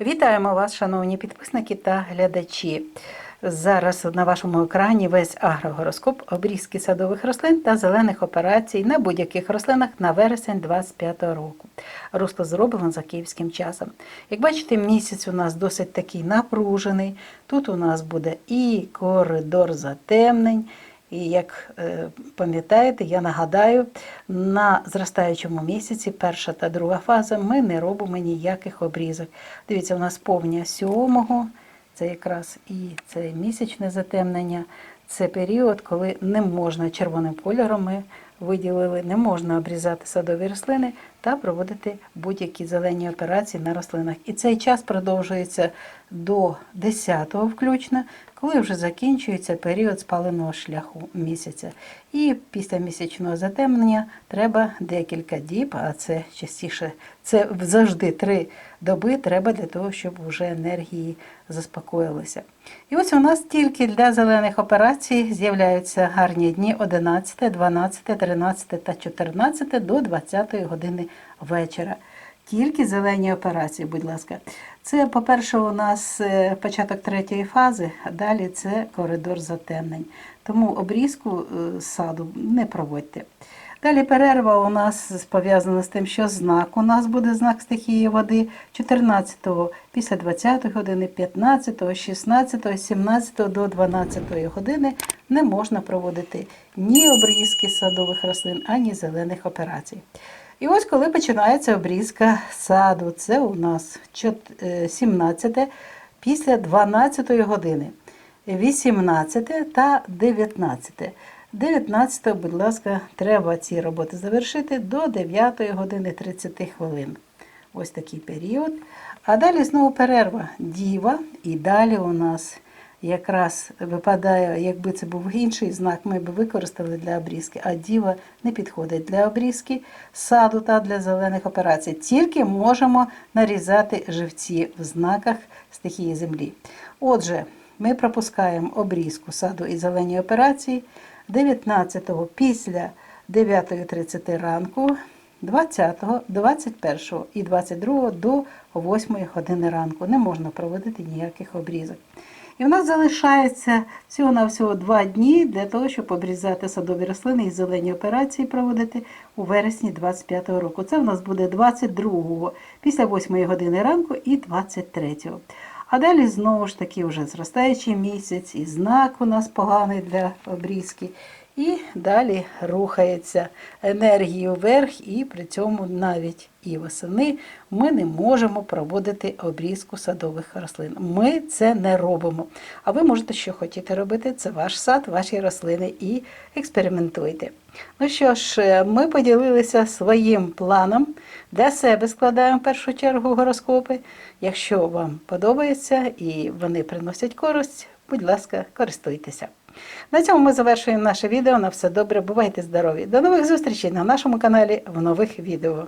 Вітаємо вас, шановні підписники та глядачі. Зараз на вашому екрані весь агрогороскоп, обрізки садових рослин та зелених операцій на будь-яких рослинах на вересень 2025 року. Русло зроблено за київським часом. Як бачите, місяць у нас досить такий напружений. Тут у нас буде і коридор затемнень. І як е, пам'ятаєте, я нагадаю, на зростаючому місяці, перша та друга фаза, ми не робимо ніяких обрізок. Дивіться, у нас повня сьомого, це якраз і це місячне затемнення. Це період, коли не можна червоним кольором ми виділили, не можна обрізати садові рослини та проводити будь-які зелені операції на рослинах. І цей час продовжується до 10-го включно, коли вже закінчується період спаленого шляху місяця. І після місячного затемнення треба декілька діб, а це частіше, це завжди три доби треба для того, щоб вже енергії заспокоїлися. І ось у нас тільки для зелених операцій з'являються гарні дні 11, 12, 13 та 14 до 20 години вечора. Тільки зелені операції, будь ласка. Це, по-перше, у нас е, початок третьої фази, а далі це коридор затемнень. Тому обрізку е, саду не проводьте. Далі перерва у нас пов'язана з тим, що знак у нас буде знак стихії води 14-го після 20 години, 15-го, 16-го, 17-го до 12-ї години не можна проводити ні обрізки садових рослин, ані зелених операцій. І ось коли починається обрізка саду, це у нас 17 після 12 години, 18 та 19. 19, будь ласка, треба ці роботи завершити до 9 години 30 хвилин. Ось такий період. А далі знову перерва діва, і далі у нас якраз випадає, якби це був інший знак, ми б використали для обрізки, а діва не підходить для обрізки саду та для зелених операцій. Тільки можемо нарізати живці в знаках стихії землі. Отже, ми пропускаємо обрізку саду і зелені операції 19-го після 9.30 ранку. 20, 21 і 22 до 8 години ранку не можна проводити ніяких обрізок. І в нас залишається всього-навсього два дні для того, щоб обрізати садові рослини і зелені операції проводити у вересні 25 року. Це в нас буде 22-го, після 8 години ранку і 23-го. А далі знову ж таки вже зростаючий місяць, і знак у нас поганий для обрізки. І далі рухається енергію вверх, і при цьому навіть і восени ми не можемо проводити обрізку садових рослин. Ми це не робимо. А ви можете що хотіти робити, це ваш сад, ваші рослини і експериментуйте. Ну що ж, ми поділилися своїм планом. Для себе складаємо в першу чергу гороскопи. Якщо вам подобається і вони приносять користь, будь ласка, користуйтеся. На цьому ми завершуємо наше відео. На все добре, бувайте здорові! До нових зустрічей на нашому каналі в нових відео.